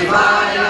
Shivaya.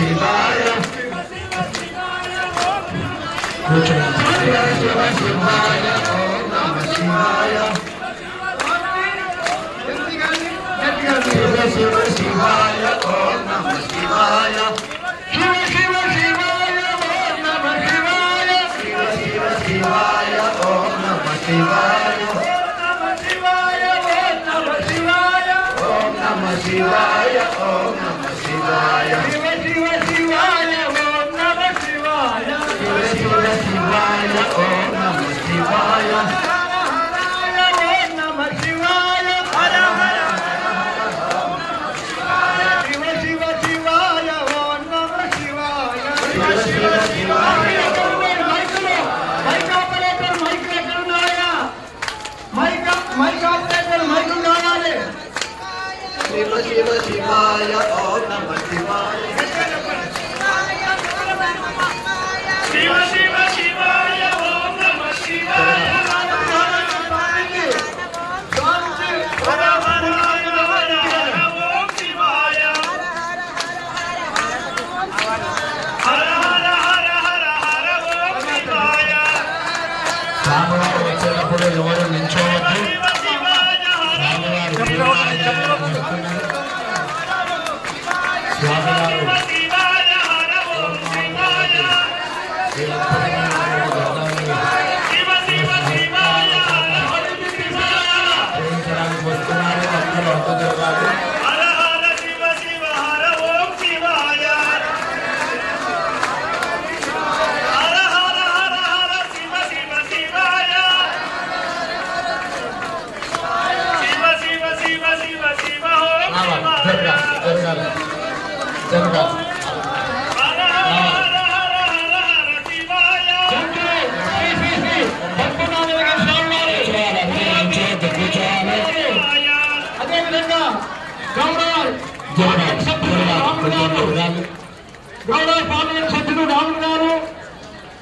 శివాయ శివ శివాయ ఓం నమ శివాయ శివ శివ శివాయ ఓం నమ శివాయ శివ శివ శివాయ ఓం నమ శివాయ Namah Shivaya, Om Namah Shivaya. Shiva Shiva Shivaya, Om Namah Shivaya. Shiva Shiva Shivaya, Om Namah Shivaya. Yeah.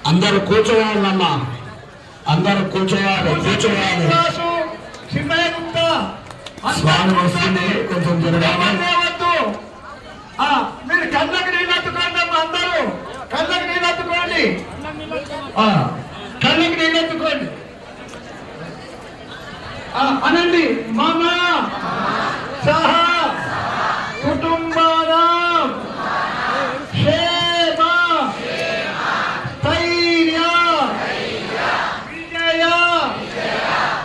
అందరు కూర్చోవాలన్న అందరు కూర్చోవాలి కూర్చోవాలి. స్వామి వస్తుంది కొంచెం జరగాలి మీరు కళ్ళకి నీళ్ళు అత్తుకోండి అందరూ. కళ్ళకి నీళ్ళు అత్తుకోండి అనండి మామ సహా.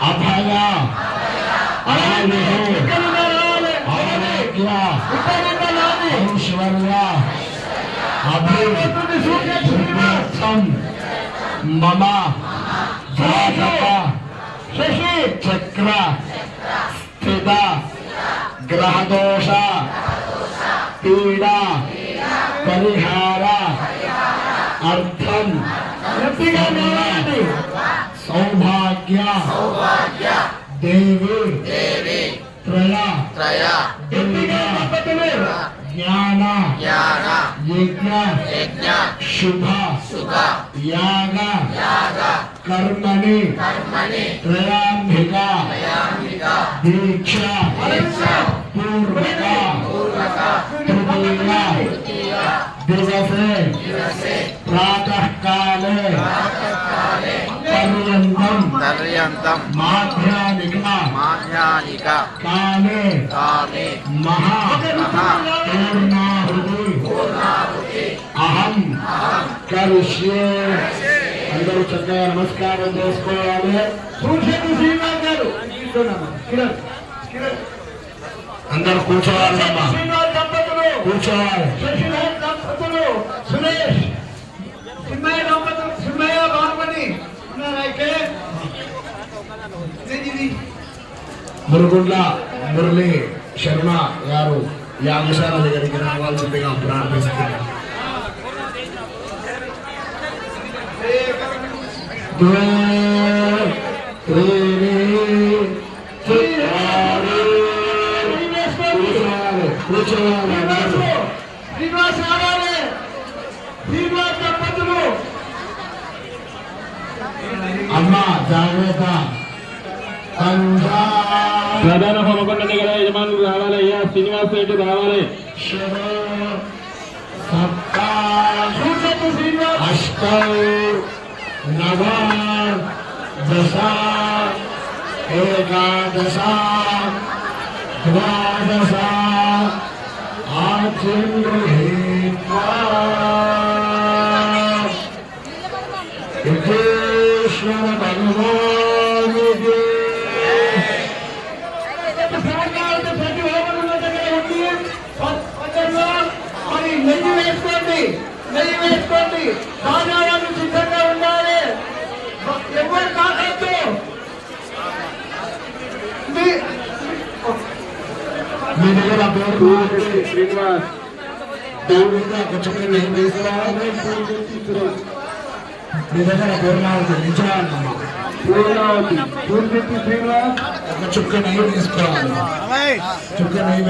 అభయ ఆరోగ్య ఐశ్వర్య అభివృద్ధ్యర్థం మమ. జాతక. శశి. చక్ర. స్థిత. గ్రహదోష. పీడా. పరిహార. అర్థం. सौभाग्य। सौभाग्य। देवी। देवी। त्रया। त्रया। ज्ञान। ज्ञान। यज्ञ। यज्ञ। शुभ। शुभ। याग। याग। कर्मणि। कर्मणि। त्रयाम्बिका त्रयाम्बिका दीक्षा। दीक्षा। పూర్వక తృతీయ దివసే ప్రాతకాలే పర్యంతం పర్యంతం మాధ్యానిక మాధ్యానిక కాలే కాలే మహా మహా అందరూ చక్కగా నమస్కారం చేసుకోవాలి. సూచన గారు. అందరూ కూర్చోవాలమ్మా కూర్చోవాలి దంపతులు సురేష్ సింహయ్య దంపతులు సింహయ్య బాగుమని ఉన్నారా ఇక్కడ ఇది, ఇది. మురుగుండ్ల మురళి శర్మ గారు యాగశాల దగ్గరికి రావాల్సిందిగా ప్రార్థిస్తున్నారు ద్వే, శ్రీనివాస్ రావాలి శ్రీనివాస్ దంపతులు అమ్మ జాగ్రత్త ప్రధాన హోమకొండ దగ్గర యజమానులు రావాలి అయ్యా. శ్రీనివాస్ రెడ్డి రావాలి. అష్ట నవ దశ ఏకాదశ ద్వాదశ Thank you. నేను మీ దగ్గర పూర్ణావతి నిజాలమ్మా పూర్ణావతి పూర్తి శ్రీనివాస్. ఒక చుక్క నెయ్యి తీసుకోవాలి చుక్క నెయ్యి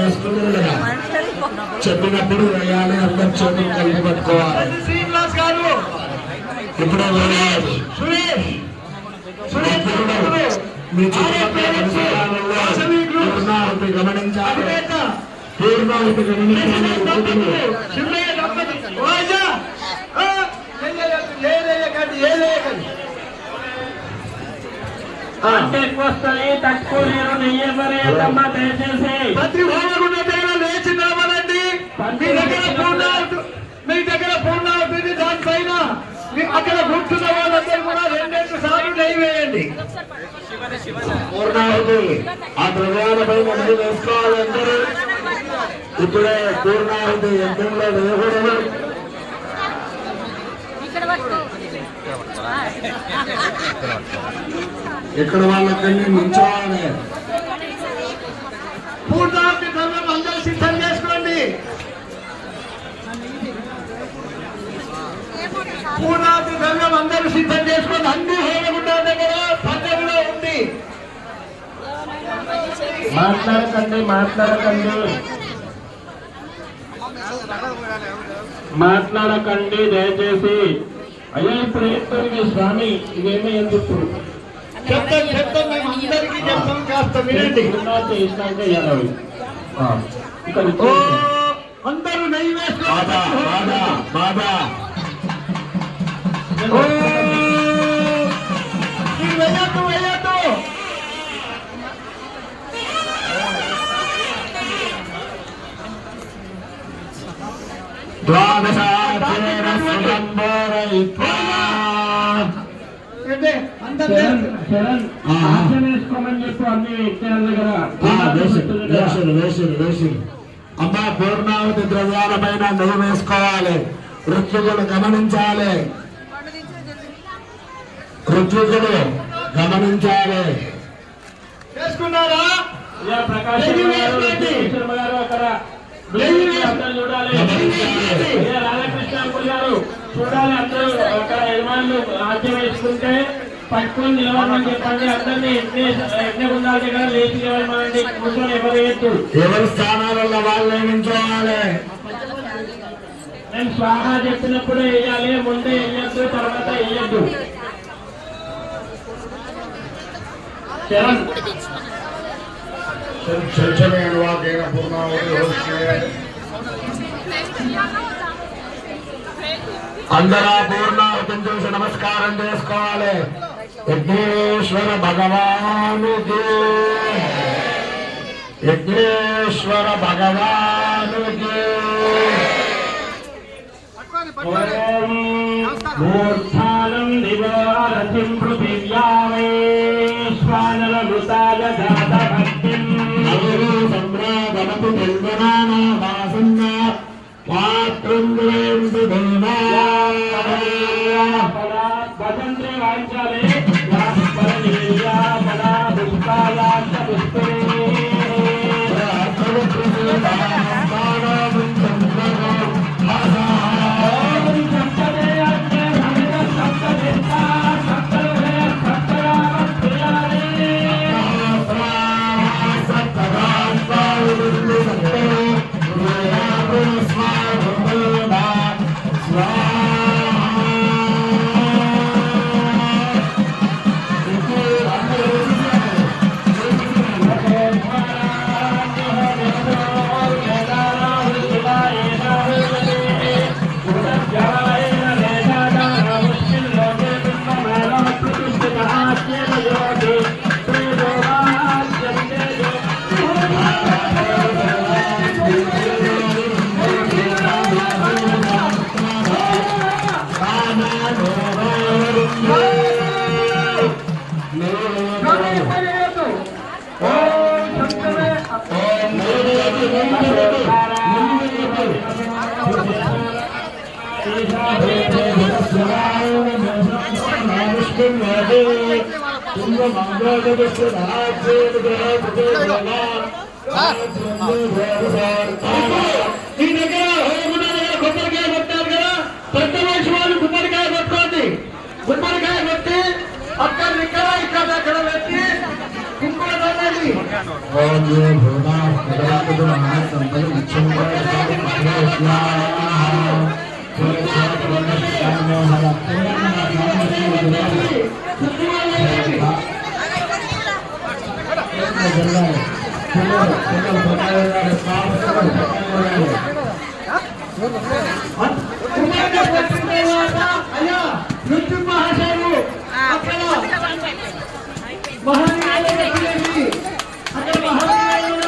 చెప్పినప్పుడు వేయాలి అందరు చేతులు కలిపి పట్టుకోవాలి. శ్రీనివాస్ గారు. ఇప్పుడే వేయాలి సురేష్. సురేష్ దంపతులు, మీ చుట్టుపక్కల పూర్ణావతి గమనించాలి. పూర్ణావతి గమనించాలి. దయచేసి ప్రతి దగ్గర మీ దగ్గర పూర్ణావతి మీ దగ్గర పూర్ణావతి దానిపైన మీ అక్కడ కూర్చున్న వాళ్ళందరూ కూడా సార్లు పూర్ణావతి ఆ ద్రవ్యాలపై నెయ్యి వేసుకోవాలి అందరూ. ఇప్పుడే పూర్ణావతి యజ్ఞంలో వేయకూడదు. ఇక్కడ వాళ్ళకన్నీ నించోవాలి పూర్ణావతి ద్రవ్యం అందరూ సిద్ధం చేసుకోండి పూర్ణావతి ద్రవ్యం అందరూ సిద్ధం చేసుకోండి అన్ని హోమగుండ దగ్గర పండుగలో ఉంది మాట్లాడకండి మాట్లాడకండి. మాట్లాడకండి దయచేసి. అయ్యా ఇప్పుడు మీ స్వామి ఇదేమీ ఎందుకు? చెప్తాం చెప్తాం మేము అందరికీ చెప్తాం కాస్త వినండి. అందరూ నెయ్యి బాబా బాబా బాబా. ద్వాదశాచేర వేసుకోమని చెప్పు అన్ని అమ్మా పూర్ణావతి ద్రవ్యాలపైన నెయ్యి వేసుకోవాలి. ఋత్వికులు గమనించాలి. ఋత్వికులు గమనించాలి. చేసుకున్నారా? శర్మ గారు చూడాలి. అందరూ. అక్కడ యజమానులు ఆద్యం వేసుకుంటే పట్టుకొని నిలబడమని చెప్పండి. అందరినీ యజ్ఞ యజ్ఞగుండాల దగ్గర లేచి కూర్చొని ఎవరు ఎవరి స్థానాలలో వాళ్ళు నించోవాలి నేను స్వాహ చెప్పినప్పుడు వేయాలి. ముందే వేయద్దు తర్వాత వేయద్దు. అందరూ పూర్ణావతిని చూసి నమస్కారం చేసుకోవాలి. యజ్ఞేశ్వర భగవానుకి యజ్ఞేశ్వర భగవానుకి ఓం మూర్ధానం దివారథిం మీ దగ్గర హోమగుండ దగ్గర కొబ్బరికాయ కొట్టారు కదా పెద్ద వయసు వాళ్ళు గుమ్మడికాయ కొట్టుకోండి గుమ్మడికాయ కొట్టి అక్కడ ఇక్కడ ఇక్కడ అక్కడ పెట్టి కుంకుమ దండండి కుంకుమ దండండి. గుమ్మడికాయ కొట్టిన తర్వాత అయ్యా మృత్యు మహాశయులు అక్కడ మహానీయులు అక్కడ మహానీయులు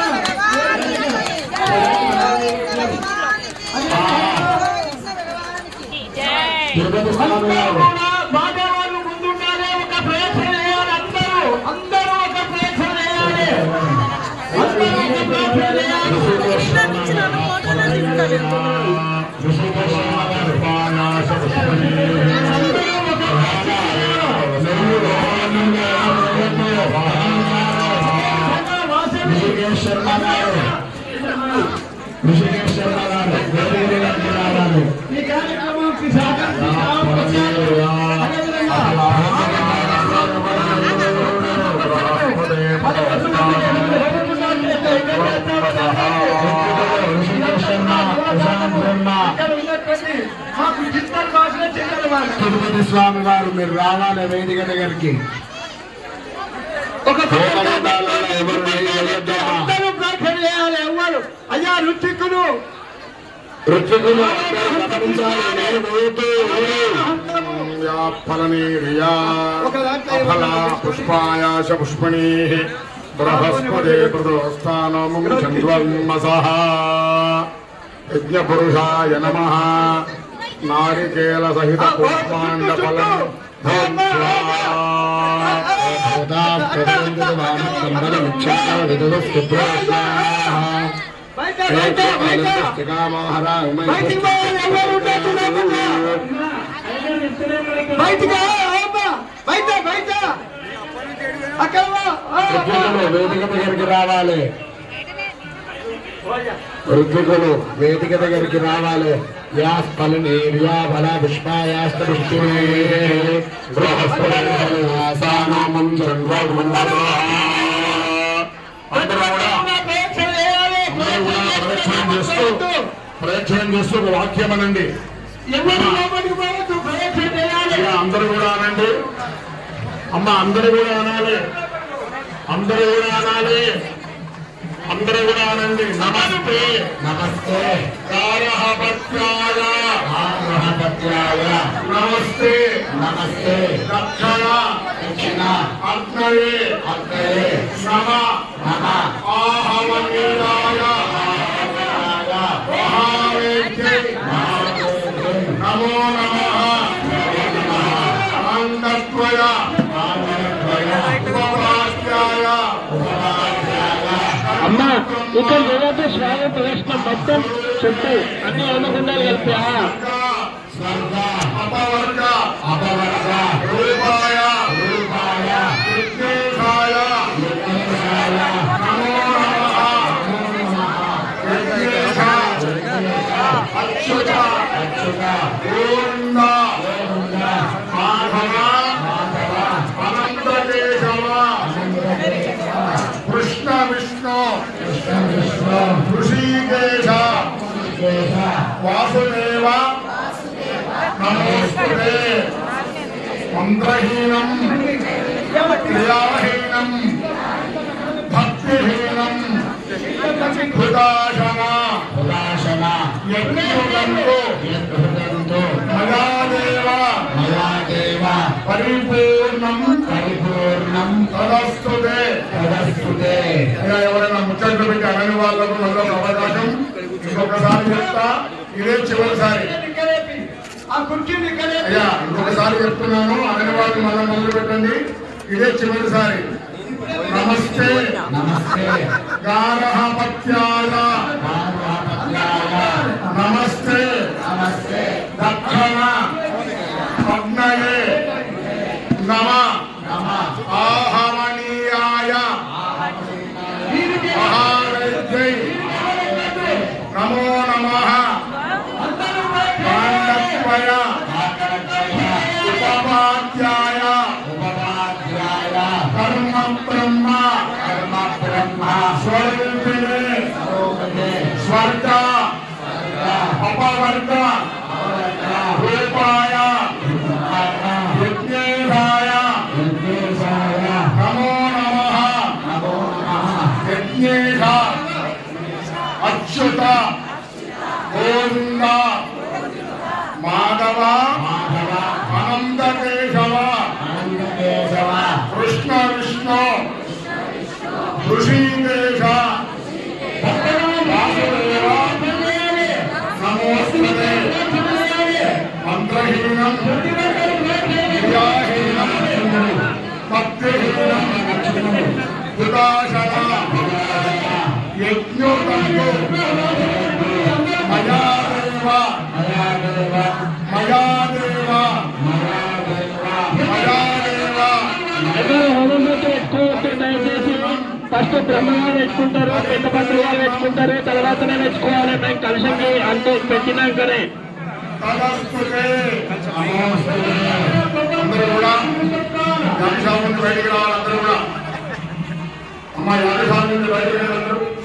స్వామి వారు మీరు రావాలి వేదిక దగ్గరికి. అయ్యా రుచికులు పుష్పాయాశ పుష్పణీ. బృహస్పతి ప్రదోస్థానముం చంద్రమసః యజ్ఞపురుషాయ నమ. నారికేల సహిత పుష్పాండ ఫలం వేదిక దగ్గరికి రావాలి ఋత్వికులు వేదిక దగ్గరికి రావాలి. యాస్ ఫలనీర్యా ఫల పుష్పాయాస్త పుష్పిణే ప్రయత్నం చేస్తూ ఒక వాక్యం అనండి. అందరూ కూడా అనండి. అమ్మ అందరూ కూడా అనాలి. అందరూ కూడా అనాలి. అందరూ కూడా అనండి నమస్తే. నమస్తే. గారహపత్యాయ ఆగ్రహపత్యాయ నమస్తే. నమస్తే. దక్షిణ. దక్షిణ. అగ్నయే అగ్రయే నమ. నమ. ఆహవనీయాయ మహావేద్యై నమో నమ ఆనందత్వయ ఉపవాస్యాయ అమ్మ ఇక్కడ ఏదైతే స్వాగత ప్రదర్శన మొత్తం చుట్టూ అన్ని హోమగుండాలు కలిపి వాసుదేవ. నమోస్తుతే. మంత్రహీనం. క్రియాహీనం. భక్తిహీనం. హృదాశన. ఉదాసన యజ్ఞులందు యద్భుతంతో మయాదేవ. మయా దేవ పరిపూర్ణం. పరిపూర్ణం. తదస్తుతే. తదస్తుతే. ఎవరైనా ముచ్చట్లు పెట్టి అనని వాళ్ళకు మళ్ళీ అవకాశం. ఇంకొకసారి చెప్తా. ఇదే చివరిసారి? అయ్యా ఇంకొకసారి చెప్తున్నాను అనని వాళ్ళు మళ్ళీ మొదలు పెట్టండి. ఇదే చివరిసారి. నమస్తే. నమస్తే. గారహపత్యాయ పార్వపత్యాయ నమస్తే. నమస్తే. దక్షిణ ఎక్కువ దయచేసి ఫస్ట్ బ్రహ్మగా నేర్చుకుంటారు పెద్ద పండుగ నేర్చుకుంటారు తర్వాతనే నేర్చుకోవాలి మేము కలిసి అంటూ పెట్టినాకనే అందరూ కూడా బయటికి అందరూ కూడా అమ్మ యాగశాల నుండి బయటికి